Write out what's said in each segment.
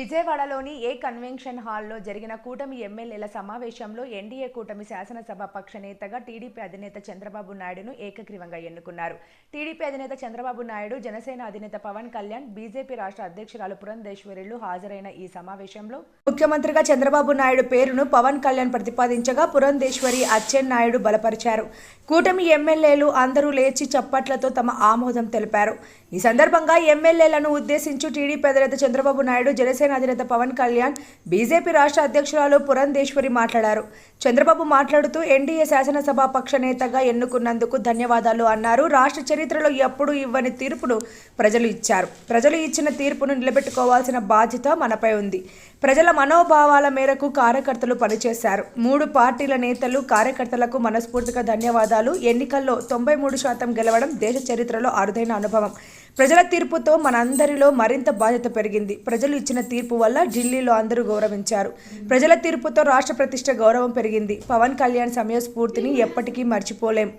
విజయవాడలోని ఏ కన్వెన్షన్ హాల్లో జరిగిన కూటమి ఎమ్మెల్యేల సమావేశంలో ఎన్డీఏ కూటమి శాసనసభ పక్ష నేతగా టీడీపీ అధినేత చంద్రబాబు నాయుడును ఏకగ్రీవంగా ఎన్నుకున్నారు. టీడీపీ అధినేత చంద్రబాబు నాయుడు జనసేన అధినేత పవన్ కళ్యాణ్ బీజేపీ రాష్ట్ర అధ్యక్షురాలు పురంధేశ్వరిలు హాజరైన ఈ సమావేశంలో ముఖ్యమంత్రిగా చంద్రబాబు నాయుడు పేరును పవన్ కళ్యాణ్ ప్రతిపాదించగా పురంధేశ్వరి అచ్చెన్నాయుడు బలపరిచారు. కూటమి ఎమ్మెల్యేలు అందరూ లేచి చప్పట్లతో తమ ఆమోదం తెలిపారు. ఈ సందర్భంగా ఎమ్మెల్యేలను ఉద్దేశించి టీడీపీ అధినేత చంద్రబాబు నాయుడు జనసేన అధినేత పవన్ కళ్యాణ్ బీజేపీ రాష్ట్ర అధ్యక్షురాలు పురంధేశ్వరి మాట్లాడారు. చంద్రబాబు మాట్లాడుతూ ఎన్డీఏ శాసనసభ పక్ష నేతగా ఎన్నుకున్నందుకు ధన్యవాదాలు అన్నారు. రాష్ట్ర చరిత్రలో ఎప్పుడూ ఇవ్వని తీర్పును ప్రజలు ఇచ్చారు. ప్రజలు ఇచ్చిన తీర్పును నిలబెట్టుకోవాల్సిన బాధ్యత మనపై ఉంది. ప్రజల మనోభావాల మేరకు కార్యకర్తలు పనిచేశారు. మూడు పార్టీల నేతలు కార్యకర్తలకు మనస్ఫూర్తిగా ధన్యవాదాలు. ఎన్నికల్లో తొంభై మూడు శాతం గెలవడం దేశ చరిత్రలో అరుదైన అనుభవం. ప్రజల తీర్పుతో మనందరిలో మరింత బాధ్యత పెరిగింది. ప్రజలు ఇచ్చిన తీర్పు వల్ల ఢిల్లీలో అందరూ గౌరవించారు. ప్రజల తీర్పుతో రాష్ట్ర ప్రతిష్ట గౌరవం పెరిగింది. పవన్ కళ్యాణ్ సమయస్ఫూర్తిని ఎప్పటికీ మర్చిపోలేం.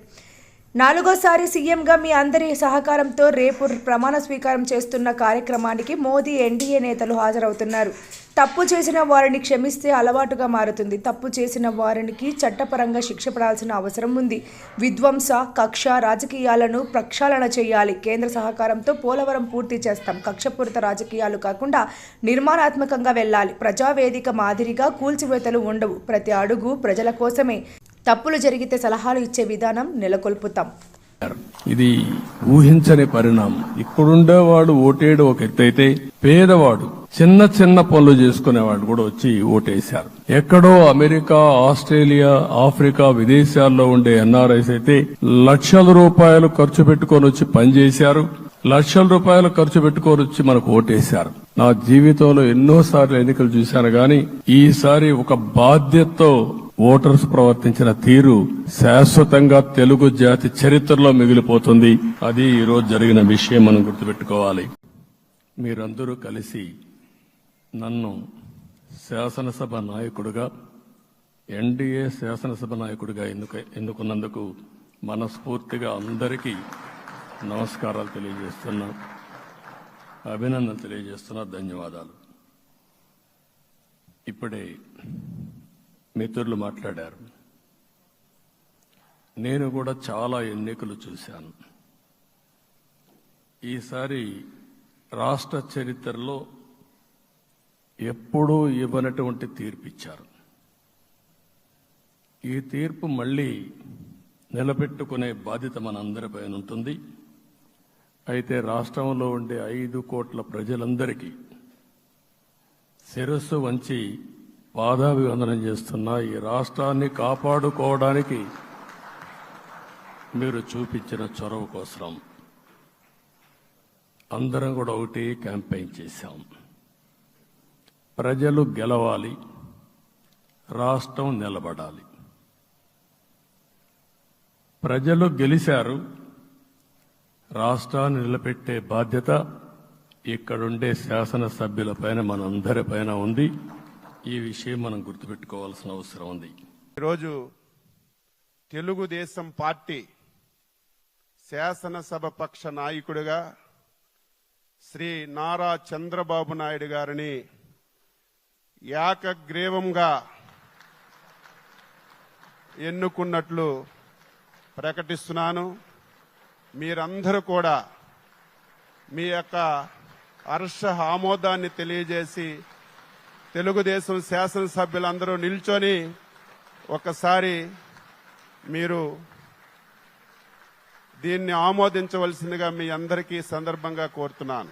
నాలుగోసారి సీఎంగా మీ అందరి సహకారంతో రేపు ప్రమాణ స్వీకారం చేస్తున్న కార్యక్రమానికి మోదీ ఎన్డీఏ నేతలు హాజరవుతున్నారు. తప్పు చేసిన వారిని క్షమిస్తే అలవాటుగా మారుతుంది. తప్పు చేసిన వారికి చట్టపరంగా శిక్ష పడాల్సిన అవసరం ఉంది. విధ్వంస కక్ష రాజకీయాలను ప్రక్షాళన చేయాలి. కేంద్ర సహకారంతో పోలవరం పూర్తి చేస్తాం. కక్షపూరిత రాజకీయాలు కాకుండా నిర్మాణాత్మకంగా వెళ్ళాలి. ప్రజావేదిక మాదిరిగా కూల్చివేతలు ఉండవు. ప్రతి అడుగు ప్రజల కోసమే. తప్పులు జరిగితే సలహాలు ఇచ్చే విధానం నెలకొల్పుతాం. ఇది ఊహించని పరిణామం. ఇప్పుడుండేవాడు ఓటేడు ఒక ఎత్తైతే పేదవాడు చిన్న చిన్న పనులు చేసుకునేవాడు కూడా వచ్చి ఓటేశారు. ఎక్కడో అమెరికా ఆస్ట్రేలియా ఆఫ్రికా విదేశాల్లో ఉండే ఎన్ఆర్ఐస్ అయితే లక్షల రూపాయలు ఖర్చు పెట్టుకొని వచ్చి పనిచేశారు. లక్షల రూపాయలు ఖర్చు పెట్టుకొని వచ్చి మనకు ఓటేశారు. నా జీవితంలో ఎన్నోసార్లు ఎన్నికలు చూశాను గాని ఈసారి ఒక బాధ్యతతో ఓటర్స్ ప్రవర్తించిన తీరు శాశ్వతంగా తెలుగు జాతి చరిత్రలో మిగిలిపోతుంది. అది ఈరోజు జరిగిన విషయం మనం గుర్తుపెట్టుకోవాలి. మీరందరూ కలిసి నన్ను శాసనసభ నాయకుడుగా ఎన్డీఏ శాసనసభ నాయకుడిగా ఎన్నుక ఎన్నుకున్నందుకు మనస్ఫూర్తిగా అందరికీ నమస్కారాలు తెలియజేస్తున్నా అభినందనలు తెలియజేస్తున్నా ధన్యవాదాలు. ఇప్పుడే మిత్రులు మాట్లాడారు. నేను కూడా చాలా ఎన్నికలు చూశాను. ఈసారి రాష్ట్ర చరిత్రలో ఎప్పుడూ ఇవ్వనటువంటి తీర్పు ఇచ్చారు. ఈ తీర్పు మళ్ళీ నిలబెట్టుకునే బాధ్యత మనందరిపైన ఉంటుంది. అయితే రాష్ట్రంలో ఉండే ఐదు కోట్ల ప్రజలందరికీ శిరస్సు వంచి పాదాభివందనం చేస్తున్న ఈ రాష్ట్రాన్ని కాపాడుకోవడానికి మీరు చూపించిన చొరవ కోసం అందరం కూడా ఒకటి క్యాంపెయిన్ చేశాం. ప్రజలు గెలవాలి రాష్ట్రం నిలబడాలి. ప్రజలు గెలిచారు రాష్ట్రాన్ని నిలబెట్టే బాధ్యత ఇక్కడుండే శాసనసభ్యులపైన మనందరిపైన ఉంది. ఈ విషయం మనం గుర్తుపెట్టుకోవాల్సిన అవసరం ఉంది. ఈరోజు తెలుగుదేశం పార్టీ శాసనసభ పక్ష నాయకుడిగా శ్రీ నారా చంద్రబాబు నాయుడు గారిని ఏకగ్రీవంగా ఎన్నుకున్నట్లు ప్రకటిస్తున్నాను. మీరందరూ కూడా మీ యొక్క హర్ష ఆమోదాన్ని తెలియజేసి తెలుగుదేశం శాసనసభ్యులందరూ నిల్చొని ఒకసారి మీరు దీన్ని ఆమోదించవలసిందిగా మీ అందరికీ సందర్భంగా కోరుతున్నాను.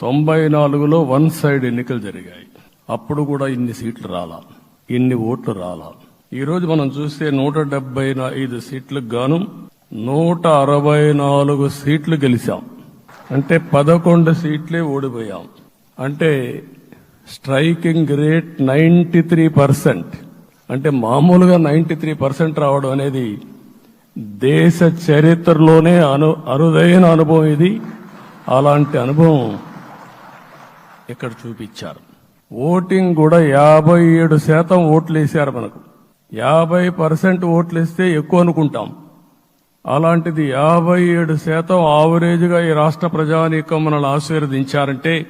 తొంభై నాలుగులో వన్ సైడ్ ఎన్నికలు జరిగాయి. అప్పుడు కూడా ఇన్ని సీట్లు రాలా. ఇన్ని ఓట్లు రాలా. ఈరోజు మనం చూస్తే నూట డెబ్బై ఐదు సీట్లకు గాను నూట అరవై నాలుగు సీట్లు గెలిచాం. అంటే పదకొండు సీట్లే ఓడిపోయాం. అంటే striking rate ninety three percent. అంటే మామూలుగా నైంటీ త్రీ పర్సెంట్ రావడం అనేది దేశ చరిత్రలోనే అను అరుదైన అనుభవం ఇది. అలాంటి అనుభవం ఇక్కడ చూపించారు. ఓటింగ్ కూడా యాభై ఏడు శాతం ఓట్లు వేశారు మనకు. యాభై పర్సెంట్ ఓట్లు వేస్తే ఎక్కువ అనుకుంటాం. అలాంటిది యాభై ఏడు శాతం ఆవరేజ్గా ఈ రాష్ట్ర ప్రజానీకం మనల్ని ఆశీర్వదించారంటే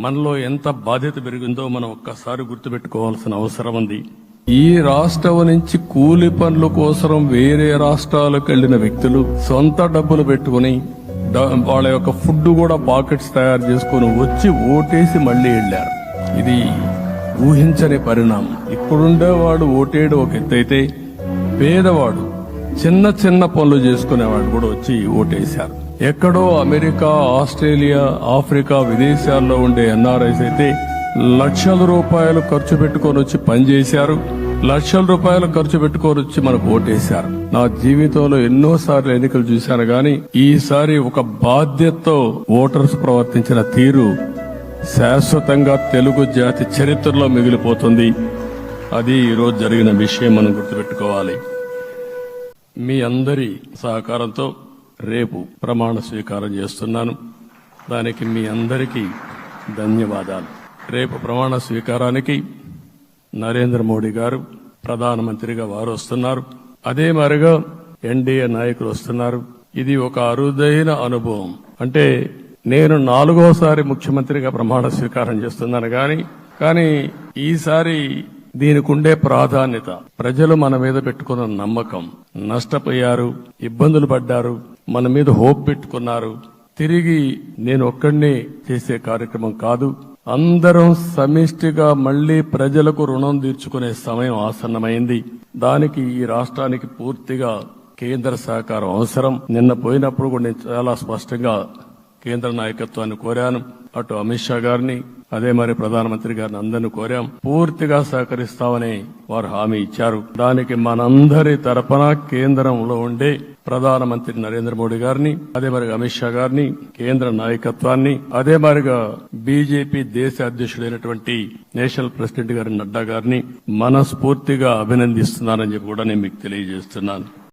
మనలో ఎంత బాధ్యత పెరిగిందో మనం ఒక్కసారి గుర్తుపెట్టుకోవాల్సిన అవసరం ఉంది. ఈ రాష్ట్రం నుంచి కూలి పనుల కోసం వేరే రాష్ట్రాలకు వెళ్ళిన వ్యక్తులు సొంత డబ్బులు పెట్టుకుని వాళ్ళ యొక్క ఫుడ్ కూడా పాకెట్స్ తయారు చేసుకుని వచ్చి ఓటేసి మళ్ళీ వెళ్ళారు. ఇది ఊహించని పరిణామం. ఇప్పుడుండేవాడు ఓటేడు ఒక ఎత్తైతే పేదవాడు చిన్న చిన్న పనులు చేసుకునేవాడు కూడా వచ్చి ఓటేశారు. ఎక్కడో అమెరికా ఆస్ట్రేలియా ఆఫ్రికా విదేశాల్లో ఉండే ఎన్ఆర్ఐస్ అయితే లక్షల రూపాయలు ఖర్చు పెట్టుకొని వచ్చి పనిచేశారు. లక్షల రూపాయలు ఖర్చు పెట్టుకొని వచ్చి మనకు ఓటేశారు. నా జీవితంలో ఎన్నోసార్లు ఎన్నికలు చూశాను గాని ఈసారి ఒక బాధ్యతతో ఓటర్స్ ప్రవర్తించిన తీరు శాశ్వతంగా తెలుగు జాతి చరిత్రలో మిగిలిపోతుంది. అది ఈరోజు జరిగిన విషయం మనం గుర్తుపెట్టుకోవాలి. మీ అందరి సహకారంతో రేపు ప్రమాణ స్వీకారం చేస్తున్నాను. దానికి మీ అందరికీ ధన్యవాదాలు. రేపు ప్రమాణ స్వీకారానికి నరేంద్ర మోడీ గారు ప్రధానమంత్రిగా వారు వస్తున్నారు. అదే మరిగా ఎన్డీఏ నాయకులు వస్తున్నారు. ఇది ఒక అరుదైన అనుభవం. అంటే నేను నాలుగోసారి ముఖ్యమంత్రిగా ప్రమాణ స్వీకారం చేస్తున్నాను కానీ కానీ ఈసారి దీనికి ఉండే ప్రాధాన్యత. ప్రజలు మన మీద పెట్టుకున్న నమ్మకం. నష్టపోయారు ఇబ్బందులు పడ్డారు మన మీద హోప్ పెట్టుకున్నారు. తిరిగి నేను ఒక్కడినే చేసే కార్యక్రమం కాదు. అందరం సమిష్టిగా మళ్ళీ ప్రజలకు రుణం తీర్చుకునే సమయం ఆసన్నమైంది. దానికి ఈ రాష్ట్రానికి పూర్తిగా కేంద్ర సహకారం అవసరం. నిన్న పోయినప్పుడు కూడా నేను చాలా స్పష్టంగా కేంద్ర నాయకత్వాన్ని కోరాను. అటు అమిత్ షా గారిని అదే మరి ప్రధానమంత్రి గారిని అందరిని కోరాం. పూర్తిగా సహకరిస్తామని వారు హామీ ఇచ్చారు. దానికి మనందరి తరపున కేంద్రంలో ఉండే ప్రధానమంత్రి నరేంద్ర మోడీ గారిని అదే మరిగా అమిత్ షా గారిని కేంద్ర నాయకత్వాన్ని అదే మరిగా బీజేపీ దేశ అధ్యక్షుడైనటువంటి నేషనల్ ప్రెసిడెంట్ గారి నడ్డా గారిని మనస్ఫూర్తిగా అభినందిస్తున్నానని చెప్పి కూడా నేను మీకు తెలియజేస్తున్నాను.